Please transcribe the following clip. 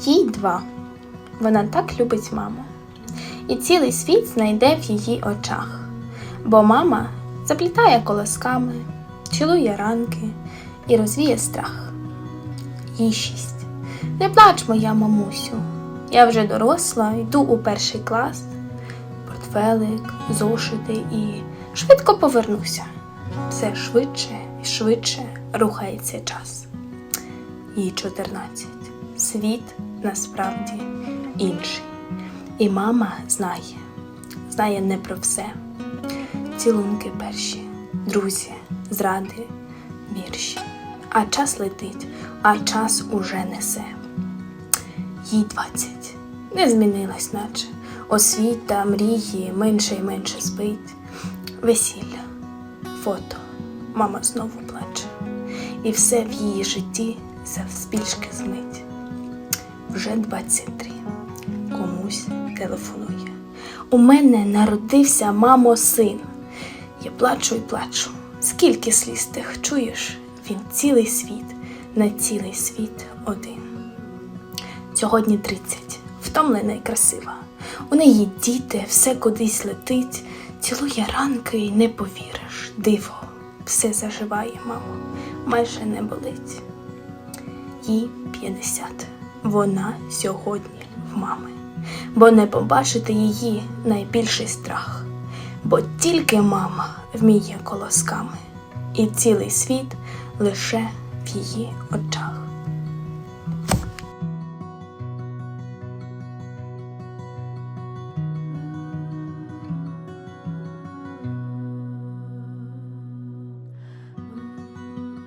Їй два. Вона так любить маму. І цілий світ знайде в її очах. Бо мама заплітає колосками, цілує ранки і розвіє страх. Їй шість. Не плач, моя мамусю. Я вже доросла, йду у перший клас. Портфелик, зошити і швидко повернуся. Все швидше і швидше рухається час. Їй 14. Світ насправді інший. І мама знає, знає не про все. Цілунки перші, друзі, зради, вірші. А час летить, а час уже несе. Їй 20. Не змінилась, наче освіта, мрії менше й менше спить. Весілля, фото, мама знову плаче. І все в її житті завспішки змить. Вже 23. Комусь телефонує. У мене народився мамо син. Я плачу і плачу. Скільки сліз тих чуєш? Він цілий світ, на цілий світ один. Сьогодні 30, втомлена і красива. У неї діти, все кудись летить, цілує ранки і не повіриш. Диво, все заживає, мамо, майже не болить. Їй 50. Вона сьогодні в мами. Бо не побачити її найбільший страх. Бо тільки мама вміє колосками, і цілий світ лише в її очах.